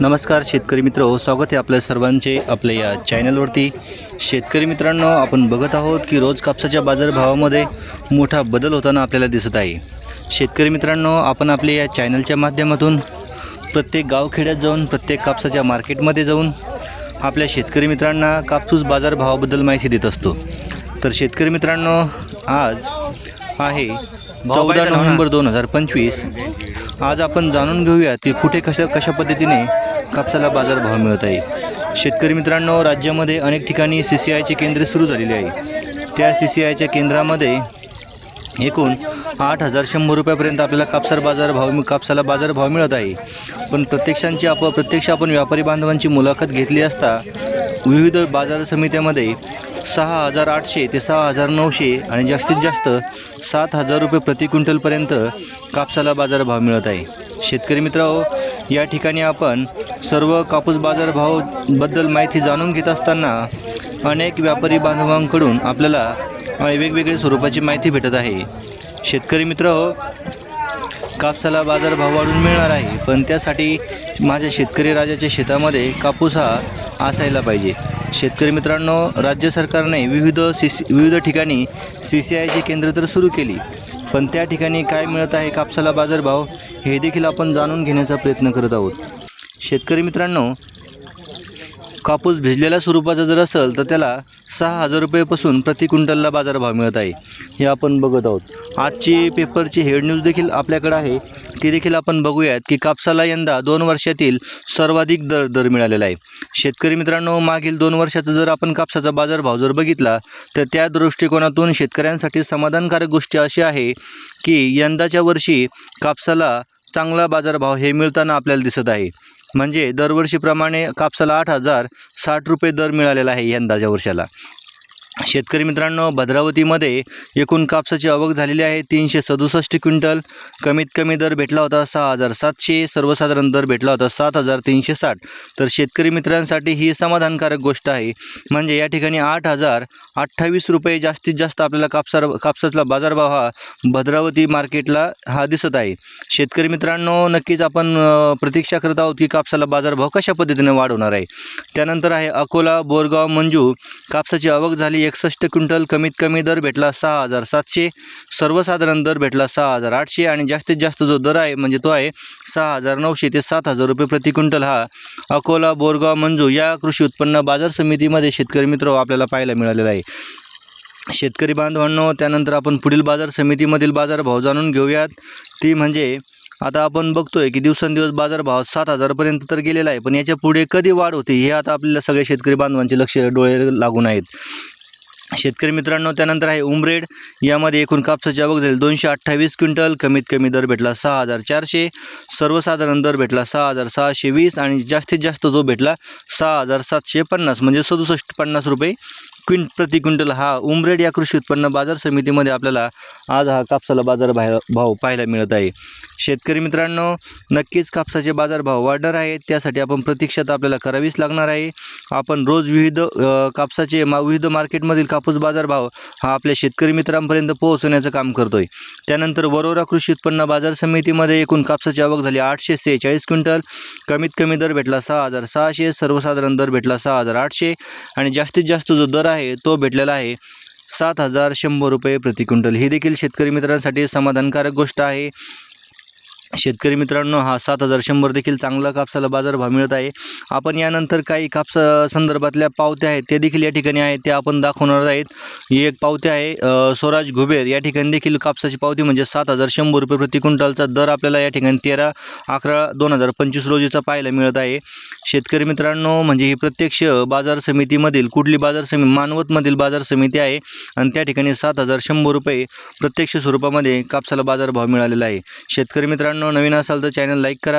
नमस्कार शेतकरी मित्र स्वागत आहे आपल्या सर्वांचे आपल्या या चॅनलवरती. शेतकरी मित्रांनो आपण बघत आहोत की रोज कापसाच्या बाजारभावामध्ये मोठा बदल होताना आपल्याला दिसत आहे. शेतकरी मित्रांनो आपण आपल्या या चॅनलच्या माध्यमातून प्रत्येक गावखेड्यात जाऊन प्रत्येक कापसाच्या मार्केटमध्ये जाऊन आपल्या शेतकरी मित्रांना कापूस बाजारभावाबद्दल माहिती देत असतो. तर शेतकरी मित्रांनो आज आहे चौदा नोव्हेंबर दोन हजार पंचवीस. आज आपण जाणून घेऊया की कुठे कशा कशा पद्धतीने कापसाला बाजारभाव मिळत आहे. शेतकरी मित्रांनो राज्यामध्ये अनेक ठिकाणी सी सी आयचे केंद्र सुरू झालेले आहे. त्या सी सी आयच्या केंद्रामध्ये एकूण आठ हजार शंभर रुपयापर्यंत आपल्याला कापसार बाजारभाव कापसाला बाजारभाव मिळत आहे. पण प्रत्यक्षांची आप प्रत्यक्ष आपण व्यापारी बांधवांची मुलाखत घेतली असता विविध बाजार समित्यामध्ये सहा हजार आठशे ते सहा हजार नऊशे आणि जास्तीत जास्त सात हजार रुपये प्रति क्विंटलपर्यंत कापसाला बाजारभाव मिळत आहे. शेतकरी मित्रांनो या ठिकाणी आपण सर्व कापूस बाजारभावबद्दल माहिती जाणून घेत असताना अनेक व्यापारी बांधवांकडून आपल्याला वेगवेगळ्या स्वरूपाची माहिती भेटत आहे. शेतकरी मित्र हो कापसाला बाजारभाव वाढून मिळणार आहे पण त्यासाठी माझ्या शेतकरी राजाच्या शेतामध्ये कापूस हा असायला पाहिजे. शेतकरी मित्रांनो राज्य सरकारने विविध सी सी विविध ठिकाणी सी सी आयची केंद्र तर सुरू केली. पण त्या ठिकाणी काय मिळत आहे कापसाला बाजारभाव हे देखील आपण जाणून घेण्याचा प्रयत्न करत आहोत. शेतकरी मित्रांनो कापूस भिजलेल्या स्वरूपाचा जर असेल तर त्याला सहा हजार रुपयेपासून प्रति क्विंटलला बाजारभाव मिळत आहे. हे आपण बघत आहोत. आजची पेपरची हेड न्यूज देखील आपल्याकडे आहे. ती देखील आपण बघूयात की कापसाला यंदा दोन वर्षातील सर्वाधिक दर दर मिळालेला आहे. शेतकरी मित्रांनो मागील दोन वर्षाचा जर आपण कापसाचा बाजारभाव जर बघितला तर त्या दृष्टिकोनातून शेतकऱ्यांसाठी समाधानकारक गोष्टी अशी आहे की यंदाच्या वर्षी कापसाला चांगला बाजारभाव हे मिळताना आपल्याला दिसत आहे. म्हणजे दरवर्षीप्रमाणे कापसाला आठ हजार साठ रुपये दर मिळालेला आहे यंदाच्या वर्षाला. शेतकरी मित्रांनो भद्रावतीमध्ये एकूण कापसाची आवक झालेली आहे. तीनशे सदुसष्ट क्विंटल. कमीत कमी दर भेटला होता सहा हजार सातशे. सर्वसाधारण दर भेटला होता सात हजार तीनशे साठ. तर शेतकरी मित्रांसाठी ही समाधानकारक गोष्ट आहे. म्हणजे या ठिकाणी आठ हजार अठ्ठावीस रुपये जास्तीत जास्त आपल्याला कापसा कापसाचा बाजारभाव हा भद्रावती मार्केटला हा दिसत आहे. शेतकरी मित्रांनो नक्कीच आपण प्रतीक्षा करत आहोत की कापसाला बाजारभाव कशा पद्धतीने वाढवणार आहे. त्यानंतर आहे अकोला बोरगाव मंजू. कापसाची आवक झाली एकसष्ट क्विंटल कमीत कमी दर भेटला सहा हजार सातशे. सर्वसाधारण दर भेटला सहा हजार आठशे आणि जास्तीत जास्त जो दर आहे म्हणजे तो आहे सहा हजार नऊशे ते सात हजार रुपये प्रति क्विंटल हा. अकोला बोरगाव मंजू या कृषी उत्पन्न बाजार समितीमध्ये शेतकरी मित्र आपल्याला पाहायला मिळालेला आहे. शेतकरी बांधवांनो त्यानंतर आपण पुढील बाजार समितीमधील बाजारभाव जाणून घेऊयात. ती म्हणजे आता आपण बघतोय की दिवसेंदिवस बाजारभाव सात हजारपर्यंत तर गेलेला आहे पण याच्यापुढे कधी वाढ होते हे आता आपल्याला सगळ्या शेतकरी बांधवांचे लक्ष डोळे लागून आहेत. शेतकरी मित्रांनो त्यानंतर आहे उमरेड. यामध्ये एकूण कापसाची आवक झाली दोनशे अठ्ठावीस क्विंटल. कमीत कमी दर भेटला सहा हजार चारशे. सर्वसाधारण दर भेटला सहा हजार सहाशे वीस आणि जास्तीत जास्त जो भेटला सहा हजार सातशे पन्नास. म्हणजे सदुसष्ट पन्नास रुपये क्विंट प्रति क्विंटल. हा उमरेड या कृषी उत्पन्न बाजार समितीमध्ये आपल्याला आज हा कापसाला बाजार भाव भाव पाहायला मिळत आहे. शेतकरी मित्रांनो नक्कीच कापसाचे बाजारभाव वाढणार आहेत. त्यासाठी आपण प्रतीक्षात आपल्याला करावीच लागणार आहे. आपण रोज विविध कापसाचे मा विविध मार्केटमधील कापूस बाजारभाव हा आपल्या शेतकरी मित्रांपर्यंत पोहोचवण्याचं काम करतो आहे त्यानंतर वरोरा कृषी उत्पन्न बाजार समितीमध्ये एकूण कापसाची आवक झाली आठशे सेहेचाळीस क्विंटल. कमीत कमी दर भेटला सहा हजार सहाशे सर्वसाधारण दर भेटला सहा हजार आठशे आणि जास्तीत जास्त जो दर आहे तो भेटलेला आहे सात हजार शंभर रुपये प्रति क्विंटल. ही देखील शेतकरी मित्रांसाठी समाधानकारक गोष्ट आहे. शेतकरी मित्रांनो हा सात हजार शंभर देखील चांगला कापसाला बाजारभाव मिळत आहे. आपण यानंतर काही कापसा संदर्भातल्या पावत्या आहेत ते देखील या ठिकाणी आहेत त्या आपण दाखवणार आहेत. ही एक पावती आहे स्वराज घुबेर. या ठिकाणी देखील कापसाची पावती म्हणजे सात हजार शंभर रुपये प्रति क्विंटलचा दर आपल्याला या ठिकाणी तेरा अकरा दोन हजार पंचवीस रोजीचा पाहायला मिळत आहे. शेतकरी मित्रांनो म्हणजे ही प्रत्यक्ष बाजार समितीमधील कुठली बाजार समिती मानवतमधील बाजार समिती आहे. आणि त्या ठिकाणी सात हजार शंभर रुपये प्रत्यक्ष स्वरूपामध्ये कापसाला बाजारभाव मिळालेला आहे. शेतकरी मित्रांनो मित्रांनो नवीन असाल तर चॅनल लाईक करा.